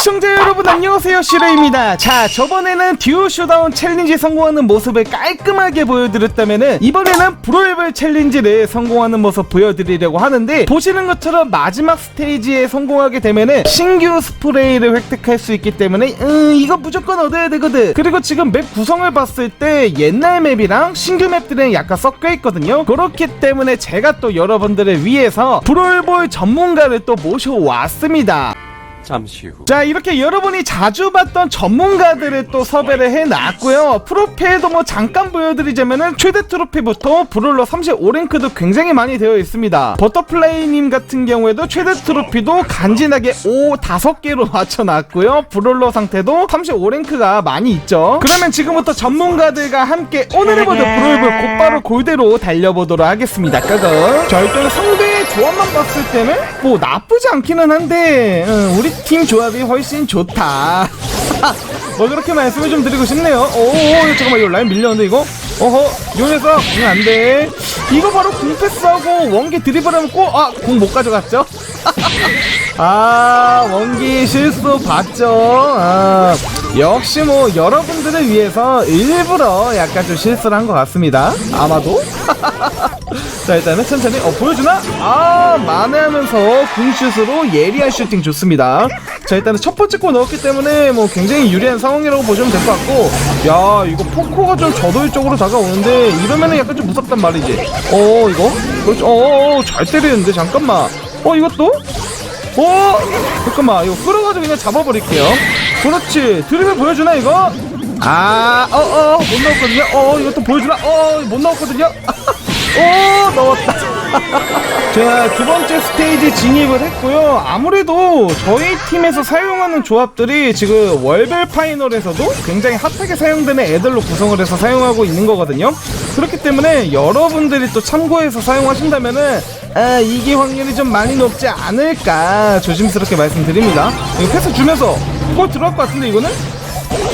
시청자 여러분 안녕하세요. 시르입니다. 자 저번에는 듀오 쇼다운 챌린지 성공하는 모습을 깔끔하게 보여드렸다면은 이번에는 브로이벌 챌린지를 성공하는 모습 보여드리려고 하는데 보시는 것처럼 마지막 스테이지에 성공하게 되면은 신규 스프레이를 획득할 수 있기 때문에 음 이거 무조건 얻어야 되거든. 그리고 지금 맵 구성을 봤을 때 옛날 맵이랑 신규 맵들은 약간 섞여 있거든요. 그렇기 때문에 제가 또 여러분들을 위해서 브로이벌 전문가를 또 모셔왔습니다 잠시 후. 자 이렇게 여러분이 자주 봤던 전문가들을 또 섭외를 해놨고요. 프로필도 뭐 잠깐 보여드리자면은 최대 트로피부터 브롤러 35랭크도 굉장히 많이 되어 있습니다. 버터플라이님 같은 경우에도 최대 트로피도 간지나게 5 5개로 맞춰놨고요. 브롤러 상태도 35랭크가 많이 있죠. 그러면 지금부터 전문가들과 함께 오늘의 모드 브롤볼 곧바로 골대로 달려보도록 하겠습니다. 자 일단 상대의 조합만 봤을 때는 뭐 나쁘지 않기는 한데 응, 우리 팀 조합이 훨씬 좋다. 뭐 그렇게 말씀을 좀 드리고 싶네요. 오 잠깐만 이거 라인 밀렸는데 이거? 어허 요 녀석 응 안돼. 이거 바로 궁 패스하고 원기 드리블하면 꼭아궁 못 가져갔죠? 아 원기 실수 봤죠? 아, 역시 뭐 여러분들을 위해서 일부러 약간 좀 실수를 한 것 같습니다. 아마도 자 일단은 천천히 어 보여주나? 아 만회하면서 궁슛으로 예리한 슈팅 좋습니다. 자 일단은 첫 번째 골 넣었기 때문에 뭐 굉장히 유리한 상황이라고 보시면 될 것 같고 야 이거 포코가 좀 저돌적으로 다가오는데 이러면은 약간 좀 무섭단 말이지. 어 이거? 그렇죠. 어잘 때리는데 잠깐만. 어 이것도? 어 잠깐만. 이거 끌어가지고 그냥 잡아버릴게요. 그렇지. 드리블 보여주나 이거 아 어 어 못 넣었거든요. 어 이것도 보여주나? 어못 넣었거든요. 오 넣었다. 자 두 번째 스테이지 진입을 했고요. 아무래도 저희 팀에서 사용하는 조합들이 지금 월별 파이널에서도 굉장히 핫하게 사용되는 애들로 구성을 해서 사용하고 있는 거거든요. 그렇기 때문에 여러분들이 또 참고해서 사용하신다면은 아 이게 확률이 좀 많이 높지 않을까 조심스럽게 말씀드립니다. 이거 패스 주면서 골 들어갈 것 같은데 이거는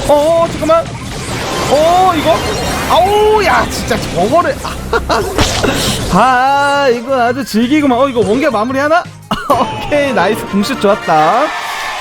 어 잠깐만. 어 이거? 아우 야 진짜 저거를. 아 이거 아주 즐기구만. 어 이거 원개 마무리 하나? 오케이 나이스. 궁슛 좋았다.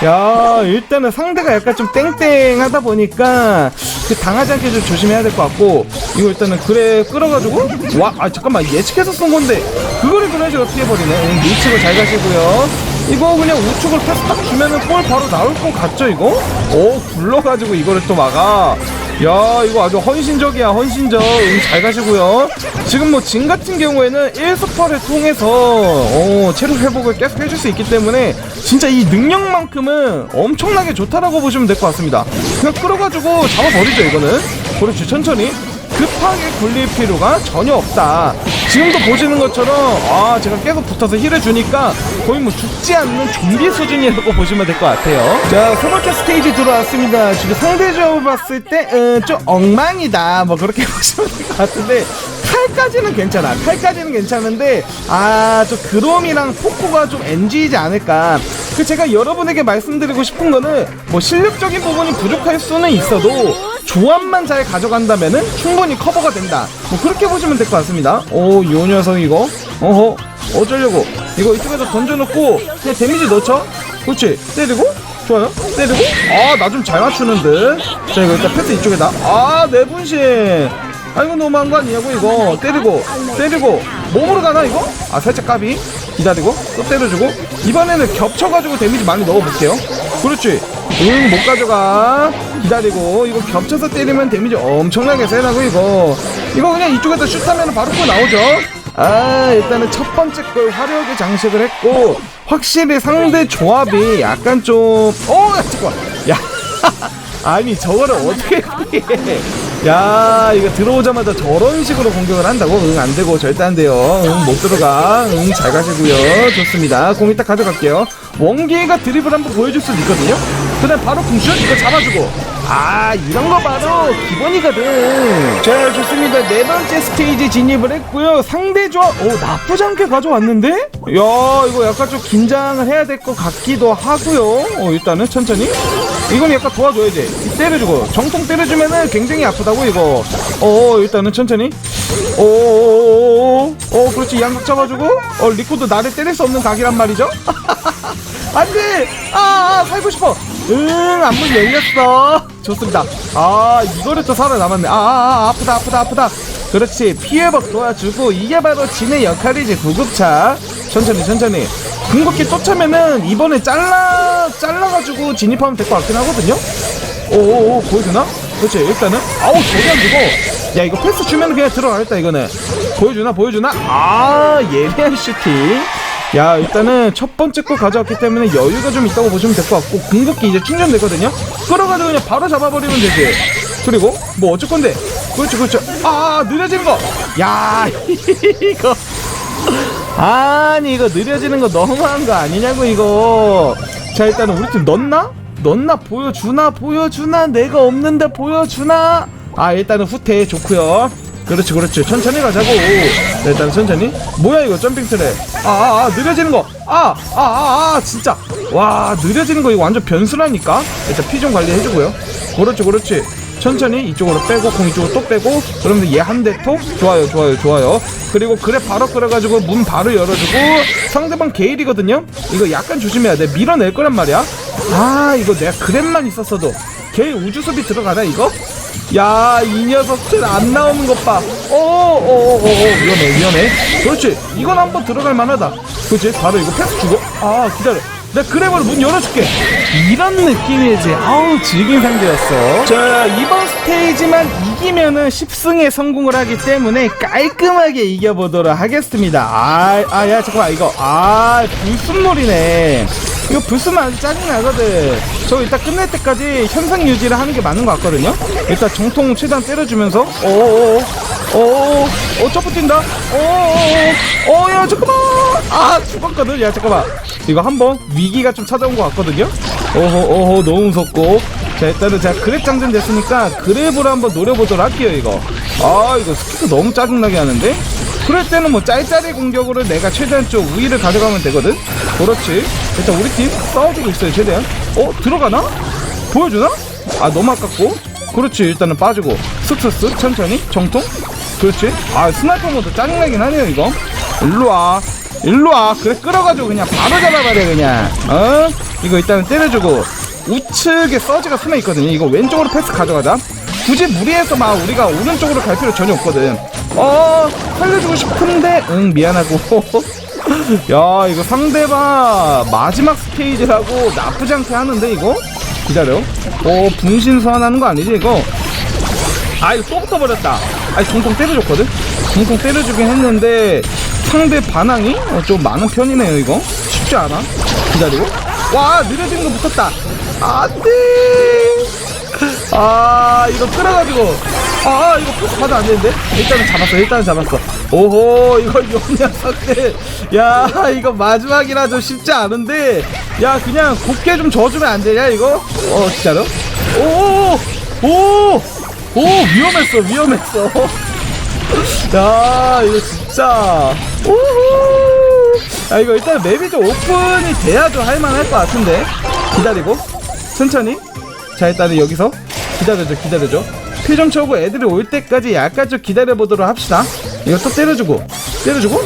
야 일단은 상대가 약간 좀 땡땡하다 보니까 그 당하지 않게 좀 조심해야 될 것 같고 이거 일단은 그래 끌어가지고. 와 아 잠깐만. 예측해서 쏜 건데 그거를 그래가지고 피해버리네. 음, 우측을 잘 가시고요 이거 그냥 우측을 패스 딱 주면은 골 바로 나올 것 같죠 이거? 오 굴러가지고 이거를 또 막아. 야 이거 아주 헌신적이야 헌신적. 음, 잘 가시고요. 지금 뭐 진 같은 경우에는 1스퍼를 통해서 어, 체력 회복을 계속 해줄 수 있기 때문에 진짜 이 능력만큼은 엄청나게 좋다라고 보시면 될 것 같습니다. 그냥 끌어가지고 잡아버리죠 이거는. 그렇지 천천히. 급하게 굴릴 필요가 전혀 없다. 지금도 보시는 것처럼 아 제가 계속 붙어서 힐을 주니까 거의 뭐 죽지 않는 좀비 수준이라고 보시면 될 것 같아요. 자세 번째 스테이지 들어왔습니다. 지금 상대적으로 봤을 때좀 엉망이다. 뭐 그렇게 보시면 될 것 같은데 칼까지는 괜찮아. 칼까지는 괜찮은데 아저 그롬이랑 포코가 좀 NG이지 않을까. 그 제가 여러분에게 말씀드리고 싶은 거는 뭐 실력적인 부분이 부족할 수는 있어도 조합만 잘 가져간다면은 충분히 커버가 된다. 뭐 그렇게 보시면 될 것 같습니다. 오, 요 녀석 이거. 어허. 어쩌려고. 이거 이쪽에서 던져놓고 그냥 데미지 넣죠? 그렇지. 때리고. 좋아요. 때리고. 아, 나 좀 잘 맞추는데. 자, 이거 일단 패스 이쪽에다. 아, 내 분신. 아, 이거 너무한 거 아니냐고, 이거. 때리고. 때리고. 몸으로 가나, 이거? 아, 살짝 까비. 기다리고. 또 때려주고. 이번에는 겹쳐가지고 데미지 많이 넣어볼게요. 그렇지. 응, 못 가져가. 기다리고. 이거 겹쳐서 때리면 데미지 엄청나게 세다고, 이거. 이거 그냥 이쪽에서 슛하면 바로 골 나오죠. 아, 일단은 첫 번째 골 화려하게 장식을 했고, 확실히 상대 조합이 약간 좀, 어, 야, 잠깐. 야. 아니, 저거를 어떻게. 야, 이거 들어오자마자 저런 식으로 공격을 한다고? 응, 안 되고, 절대 안 돼요. 응, 못 들어가. 응, 잘 가시고요. 좋습니다. 공 이따 가져갈게요. 원기가 드리블 한번 보여줄 수도 있거든요? 그 다음 바로 궁슛? 이거 잡아주고. 아, 이런 거 바로 기본이거든. 자, 좋습니다. 네 번째 스테이지 진입을 했고요. 상대 조합, 오, 나쁘지 않게 가져왔는데? 야, 이거 약간 좀 긴장을 해야 될 것 같기도 하고요. 어, 일단은 천천히. 이건 약간 도와줘야지 때려주고 정통 때려주면은 굉장히 아프다고 이거. 어 일단은 천천히. 오오오오오 어 그렇지. 양각 잡아주고. 어 리코도 나를 때릴 수 없는 각이란 말이죠? 안 돼! 아, 아 살고 싶어. 응 안문 열렸어. 좋습니다. 아 이거를 또 살아남았네. 아, 아, 아 아프다 아프다 아프다. 그렇지. 피해복 도와주고 이게 바로 진의 역할이지 구급차. 천천히 천천히 궁극기 쫓으면은 이번에 잘라 잘라가지고 진입하면 될 것 같긴 하거든요? 오오오 보여주나? 그렇지 일단은. 아우 저기 안 주고 야 이거 패스 주면 그냥 들어가겠다 이거는. 보여주나 보여주나? 아 예리한 슈팅 야 일단은 첫 번째 거 가져왔기 때문에 여유가 좀 있다고 보시면 될 것 같고 궁극기 이제 충전되거든요? 끌어가지고 그냥 바로 잡아버리면 되지. 그리고 뭐 어쩔 건데? 그렇죠 그렇죠 아 느려지는 거야 이거 아니 이거 느려지는 거 너무한 거 아니냐고 이거. 자 일단은 우리 팀 넣나? 넣나? 보여주나? 보여주나? 내가 없는데 보여주나? 아 일단은 후퇴 좋고요. 그렇지 그렇지. 천천히 가자고. 네, 일단 천천히. 뭐야 이거 점핑 트랩 아아 아, 느려지는 거아아 아 아, 아, 진짜. 와 느려지는 거 이거 완전 변수라니까? 일단 피 좀 관리해주고요. 그렇지 그렇지 천천히 이쪽으로 빼고 공 이쪽으로 또 빼고. 그러면 얘한 대 톡. 좋아요 좋아요 좋아요. 그리고 그래 바로 끌어가지고 문 바로 열어주고. 상대방 게일이거든요? 이거 약간 조심해야 돼. 밀어낼 거란 말이야. 아 이거 내가 그랩만 있었어도. 게일 우주수비 들어가나 이거? 야 이 녀석들 안 나오는 것봐. 오오오오 위험해 위험해. 그렇지. 이건 한번 들어갈 만하다. 그렇지? 바로 이거 패스 주고. 아 기다려 내가 그래버로 문 열어줄게 이런 느낌이지 아우 즐긴 상대였어 자 이번 스테이지만 이기면은 10승에 성공을 하기 때문에 깔끔하게 이겨보도록 하겠습니다 아아야 잠깐만 이거 아 불순물이네 이거 불순물 아주 짜증나거든 저 일단 끝낼 때까지 현상 유지를 하는 게 맞는 것 같거든요 일단 정통 최대한 때려주면서 오오오 오오 오 점프 뛴다 오오오야 잠깐만 아 죽었거든? 야 잠깐만. 이거 한번 위기가 좀 찾아온 것 같거든요? 오호 오호 너무 무섭고. 자 일단은 제가 그랩 장전 됐으니까 그랩으로 한번 노려보도록 할게요 이거. 아 이거 스키트 너무 짜증나게 하는데? 그럴 때는 뭐 짤짤이 공격으로 내가 최대한 좀 우위를 가져가면 되거든? 그렇지. 일단 우리 팀 싸워주고 있어요 최대한. 어 들어가나? 보여주나? 아 너무 아깝고. 그렇지 일단은 빠지고. 슥슥슥 천천히. 정통. 그렇지. 아 스나이퍼 모드 짜증나긴 하네요 이거. 일로와 일로 와. 그래 끌어가지고 그냥 바로 잡아버려 그냥. 어? 이거 일단은 때려주고. 우측에 서지가 숨어 있거든요. 이거 왼쪽으로 패스 가져가자. 굳이 무리해서 막 우리가 오른쪽으로 갈 필요 전혀 없거든. 어 살려주고 싶은데? 응 미안하고. 야 이거 상대방 마지막 스테이지라고 나쁘지 않게 하는데 이거? 기다려. 어 분신 소환하는 거 아니지 이거? 아 이거 또 붙어버렸다. 아니 동통 때려줬거든? 동통 때려주긴 했는데 상대 반항이? 어, 좀 많은 편이네요 이거. 쉽지 않아. 기다리고. 와 느려지는 거 붙었다. 안돼! 아 이거 끌어가지고. 아 이거 포스 받아 안 되는데? 일단은 잡았어 일단은 잡았어. 오호 이거 요 녀석들. 야 이거 마지막이라 좀 쉽지 않은데. 야 그냥 곱게 좀 져주면 안 되냐 이거? 어 진짜로? 오오오! 오 위험했어 위험했어 야 이거 진짜. 오호 아 이거 일단 맵이 좀 오픈이 돼야 좀 할만할 것 같은데. 기다리고. 천천히. 자 일단은 여기서 기다려줘 기다려줘. 피 좀 쳐고 애들이 올 때까지 약간 좀 기다려보도록 합시다. 이거 또 때려주고. 때려주고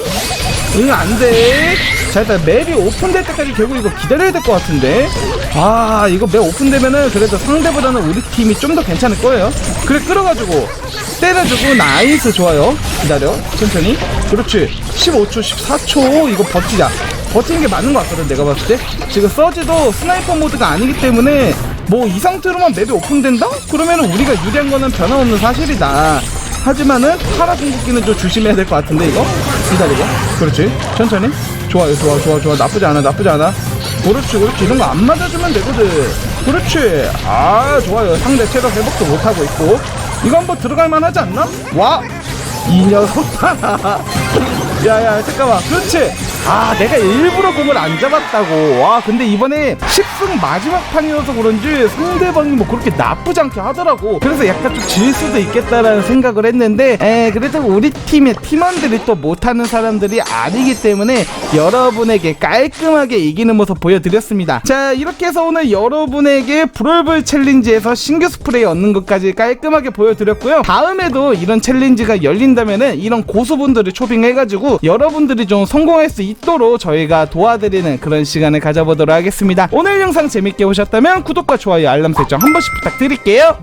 응 안 돼. 자 일단 맵이 오픈될 때까지 결국 이거 기다려야 될 것 같은데. 아 이거 맵 오픈되면은 그래도 상대보다는 우리 팀이 좀 더 괜찮을 거예요. 그래 끌어가지고 때려주고 나이스 좋아요. 기다려 천천히. 그렇지. 15초 14초. 이거 버티자 버티는 게 맞는 것 같거든 내가 봤을 때. 지금 서지도 스나이퍼 모드가 아니기 때문에 뭐 이 상태로만 맵이 오픈된다? 그러면 우리가 유리한 거는 변함없는 사실이다. 하지만은 파라 궁극기는 좀 조심해야 될 것 같은데 이거 기다리고 그렇지. 천천히. 좋아요 좋아 좋아 좋아. 나쁘지 않아 나쁘지 않아. 그렇지 그렇지. 이런 거 안 맞아주면 되거든. 그렇지. 아 좋아요. 상대 체력 회복도 못하고 있고. 이거 한번 들어갈 만하지 않나? 와이 녀석 봐라 야야 잠깐만. 그렇지 아 내가 일부러 공을 안 잡았다고. 와 근데 이번에 10승 마지막 판이어서 그런지 상대방이 뭐 그렇게 나쁘지 않게 하더라고. 그래서 약간 좀 질 수도 있겠다라는 생각을 했는데 에 그래도 우리 팀의 팀원들이 또 못하는 사람들이 아니기 때문에 여러분에게 깔끔하게 이기는 모습 보여드렸습니다. 자 이렇게 해서 오늘 여러분에게 브롤볼 챌린지에서 신규 스프레이 얻는 것까지 깔끔하게 보여드렸고요. 다음에도 이런 챌린지가 열린다면은 이런 고수분들을 초빙해가지고 여러분들이 좀 성공할 수 있도록 저희가 도와드리는 그런 시간을 가져보도록 하겠습니다. 오늘 영상 재밌게 보셨다면 구독과 좋아요 알람 설정 한 번씩 부탁드릴게요